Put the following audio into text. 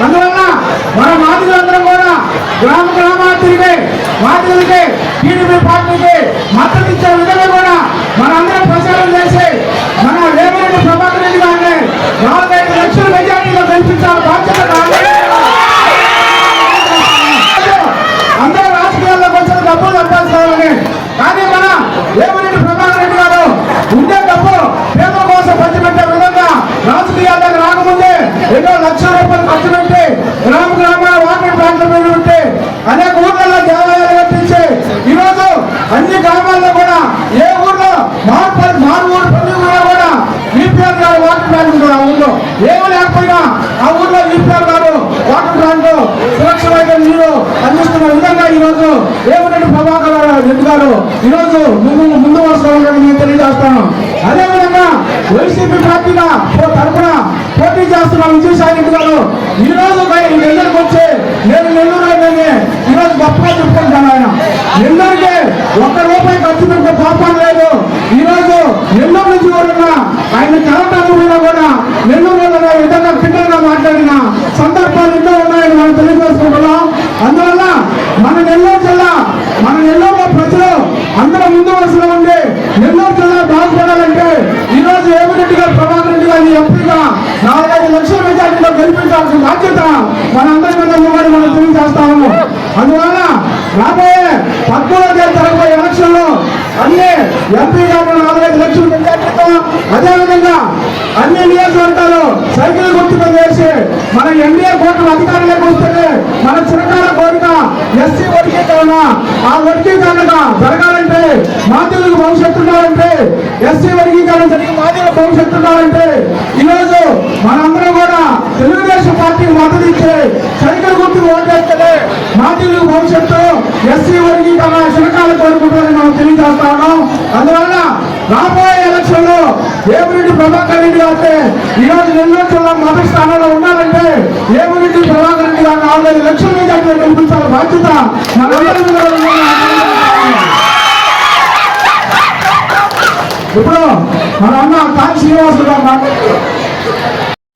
అందువల్ల మన మాదిగలందరం కూడా గ్రామ గ్రామాలు తిరిగి మాదిగలకి రాజకీయాల్లోకి రాకముందే ఎన్నో లక్షల రూపాయలు ఖర్చు పెట్టి గ్రామ గ్రామాల వాటర్ ప్లాంట్లు పెట్టి ఉంటే అనేక ఊర్లలో దేవాలయాలు కట్టించి ఈరోజు అన్ని గ్రామాల్లో కూడా ఏ ఊర్లో మార్పల్లి మారు ఊరు పల్లి ఊళ్ళో కూడా ఈపీఆర్ గారు వాటర్ ప్లాంట్ ఉంటుంది ఆ ఊళ్ళో ఏమీ లేకపోయినా ఆ ఊర్లో ఈపీఆర్ గారు వాటర్ ప్లాంట్ సురక్షితమైన నీరు అందిస్తున్న విధంగా ఈరోజు ఏమిటంటే ప్రభాకర్ రెడ్డి గారు ఈరోజు ముందు ముందు వరుసలో నేను తెలియజేస్తాను. చేస్తున్న గారు ఈ రోజు బయ- ఈ నెల్లూరుకి వచ్చి నేను నెల్లూరు అనేది ఈ రోజు గొప్పగా చెప్పుకుంటాను ఆయన. నెల్లూరుకి ఒక్క రూపాయి ఖర్చు పెడితే పాపం లేదు. ఈ రోజు నెల్లూరు నుంచి కూడా ఆయన కరెంట్ అనుకున్నా కూడా నెల్లూరులో విధంగా భిన్నంగా మాట్లాడిన సందర్భాలు ఎన్నో ఉన్నాయని మనం తెలియజేసుకుంటున్నాం. అందువల్ల మన నెల్లూరు జిల్లా మన నెల్లూరులో ప్రజలు అందరూ ముందు వరుసలో ఉండి నెల్లూరు జిల్లా బాగుపడాలంటే ఈ రోజు ఏమిరెడ్డి గారు ప్రభాకర్ రెడ్డి గారిని ఎంపీగా నాలుగైదు లక్షల మెజార్టీలో గెలిపించాల్సిన బాధ్యత మనందరి మీద ఉందని మనం తెలియజేస్తాము అందువల్ల రాబోయే పద్మూడవ తేదీ జరగబోయే ఎలక్షన్లో అన్ని ఎంపీ గారు నాలుగైదు లక్షలు మెజార్టీతో అదేవిధంగా అన్ని నియోజకవర్గాలు సైకిల్ గుర్తుగా చేసి మన ఎన్డీఏ కూటమి అధికారంలోకి వస్తే మన చిరకాల కోరిక ఎస్సీ వర్గీకరణ. ఆ వర్గీకరణ జరగాలంటే మా తెలుగు భవిష్యత్తు ఉండాలంటే ఎస్సీ వర్గీకరణ జరిగి మాధ్యులకు భవిష్యత్తు ఉండాలంటే ఈరోజు మనందరం కూడా పార్టీ మద్దతు ఇచ్చే సైకిల్ గుర్తుకు ఓటేస్తే మాధ్యులకు భవిష్యత్తు ఎస్సీ వర్గీకరణ శునకాలు కోరుకుంటారని మనం తెలియజేస్తాము అందువల్ల రాబోయే ఎలక్షన్లో ఏమిరెడ్డి ప్రభాకర్ రెడ్డి గారితే ఈరోజు రోజు నెల్లూరు జిల్లా మొదటి స్థానంలో ఉండాలంటే ఏమిరెడ్డి ప్రభాకర్ రెడ్డి గారు నాలుగైదు లక్షల మీద నిర్మించాల బాధ్యత ఇప్పుడు మన అన్న కాకి శ్రీనివాసులు గారు మాట్లాడుతున్నారు.